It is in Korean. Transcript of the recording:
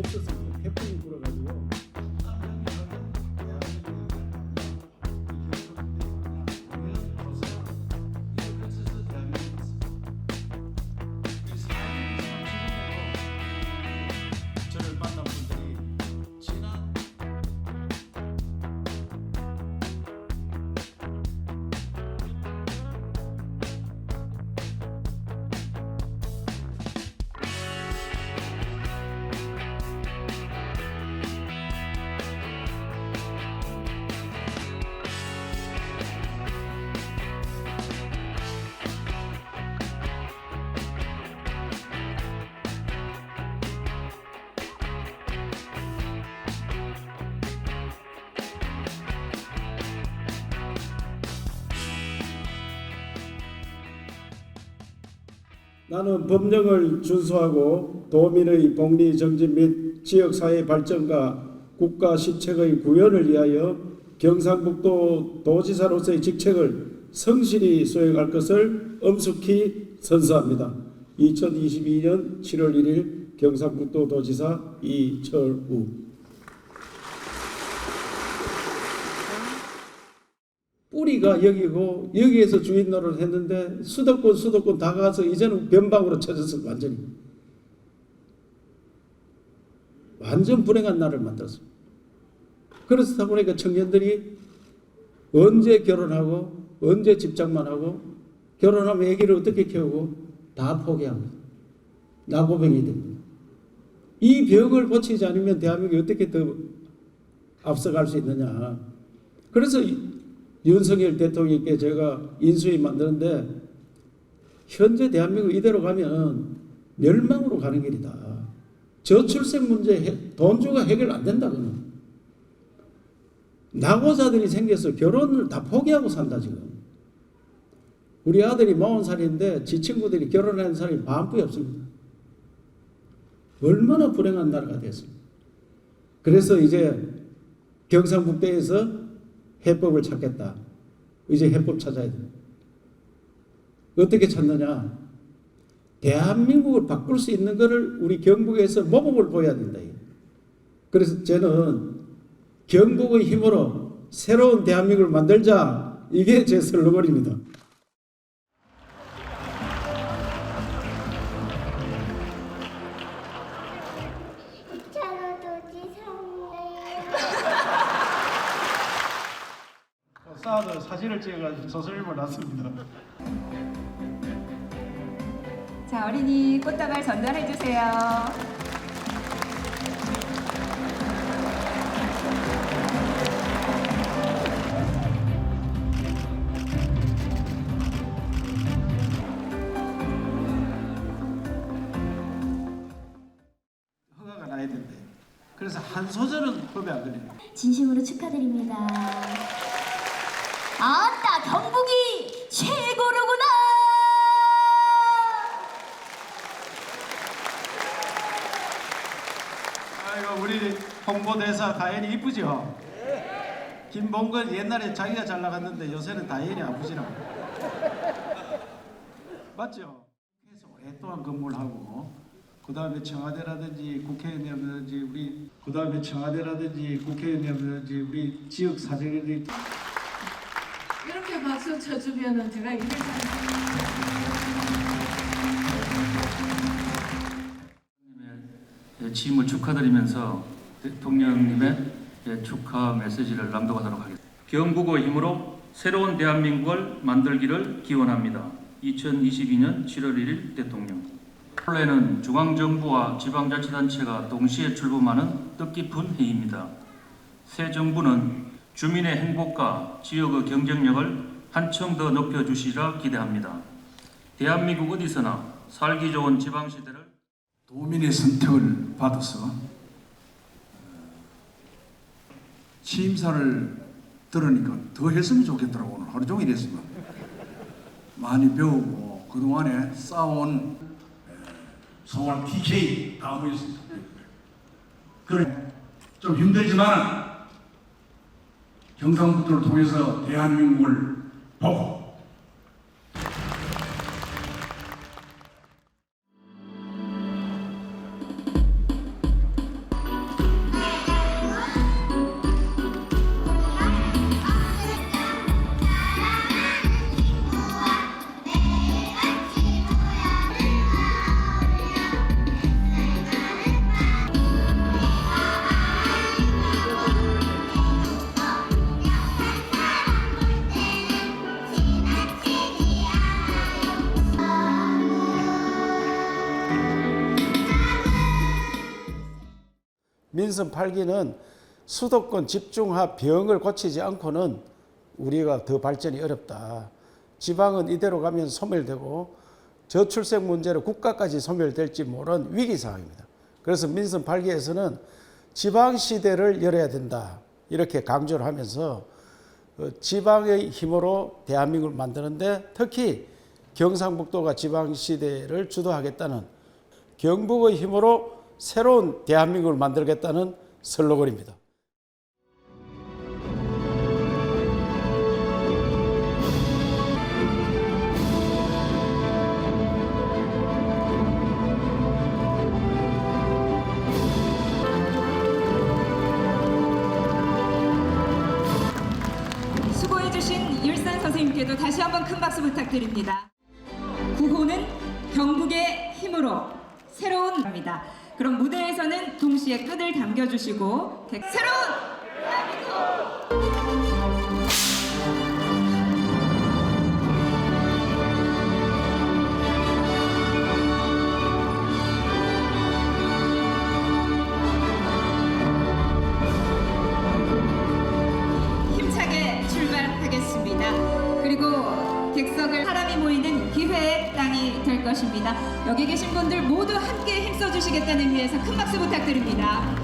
없 나는 법령을 준수하고 도민의 복리 정진 및 지역 사회 발전과 국가 시책의 구현을 위하여 경상북도 도지사로서의 직책을 성실히 수행할 것을 엄숙히 선서합니다. 2022년 7월 1일 경상북도 도지사 이철우 뿌리가 여기고 여기에서 주인 노릇 했는데 수도권 수도권 다 가서 이제는 변방으로 쳐졌어 완전히. 완전 불행한 날을 만들었어 그렇다 보니까 청년들이 언제 결혼하고 언제 집장만 하고 결혼하면 아기를 어떻게 키우고 다 포기합니다. 나고병이 됩니다. 이 병을 고치지 않으면 대한민국이 어떻게 더 앞서갈 수 있느냐. 그래서 윤석열 대통령께 제가 인수위 만드는데 현재 대한민국 이대로 가면 멸망으로 가는 길이다. 저출생 문제 해- 돈 주가 해결 안 된다 그는. 낙오자들이 생겨서 결혼을 다 포기하고 산다 지금. 우리 아들이 40살인데 지 친구들이 결혼하는 사람이 반뿐이 없습니다. 얼마나 불행한 나라가 됐습니까? 그래서 이제 경상북도에서 해법을 찾겠다. 이제 해법 찾아야 돼. 어떻게 찾느냐? 대한민국을 바꿀 수 있는 것을 우리 경북에서 모범을 보여야 된다. 그래서 저는 경북의 힘으로 새로운 대한민국을 만들자. 이게 제 슬로건입니다. 쌓아서 사진을 찍어가지고 소설을 놨습니다. 자, 어린이 꽃다발 전달해 주세요. 허가가 나야 된대. 그래서 한 소절은 법에 안 걸려요. 진심으로 축하드립니다. 아따 경북이 최고로구나. 아이고 우리 홍보대사 다현이 이쁘죠? 김봉건 옛날에 자기가 잘 나갔는데 요새는 다현이 아프지라고. 맞죠? 계속 오랫동안 근무를 하고 그 다음에 청와대라든지 국회의원이라든지 우리 그 다음에 청와대라든지 국회의원이라든지 우리 지역 이렇게 박수 쳐주면은 제가 이럴 예, 취임을 축하드리면서 대통령님의 예, 축하 메시지를 낭독하도록 하겠습니다. 경북의 힘으로 새로운 대한민국을 만들기를 기원합니다. 2022년 7월 1일 대통령. 원래는 중앙정부와 지방자치단체가 동시에 출범하는 뜻깊은 해입니다. 새 정부는 주민의 행복과 지역의 경쟁력을 한층 더 높여주시리라 기대합니다. 대한민국 어디서나 살기 좋은 지방시대를 도민의 선택을 받아서 어, 취임사를 들으니까 더 했으면 좋겠더라고 오늘 하루 종일 했으면 많이 배우고 그동안에 쌓아온 에, 서울 TK 다음이었습니다. 그래 좀 힘들지만 경상북도를 통해서 대한민국을 보 민선 8기는 수도권 집중화 병을 고치지 않고는 우리가 더 발전이 어렵다. 지방은 이대로 가면 소멸되고 저출생 문제로 국가까지 소멸될지 모르는 위기 상황입니다. 그래서 민선 8기에서는 지방 시대를 열어야 된다. 이렇게 강조를 하면서 어, 지방의 힘으로 대한민국을 만드는데 특히 경상북도가 지방 시대를 주도하겠다는 경북의 힘으로 새로운 대한민국을 만들겠다는 슬로건입니다. 다시 한번 큰 박수 부탁드립니다. 구호는 경북의 힘으로 새로운 겁니다. 그럼 무대에서는 동시에 끈을 당겨주시고 새로운 땅이 될 것입니다. 여기 계신 분들 모두 함께 힘써 주시겠다는 의미에서 큰 박수 부탁드립니다.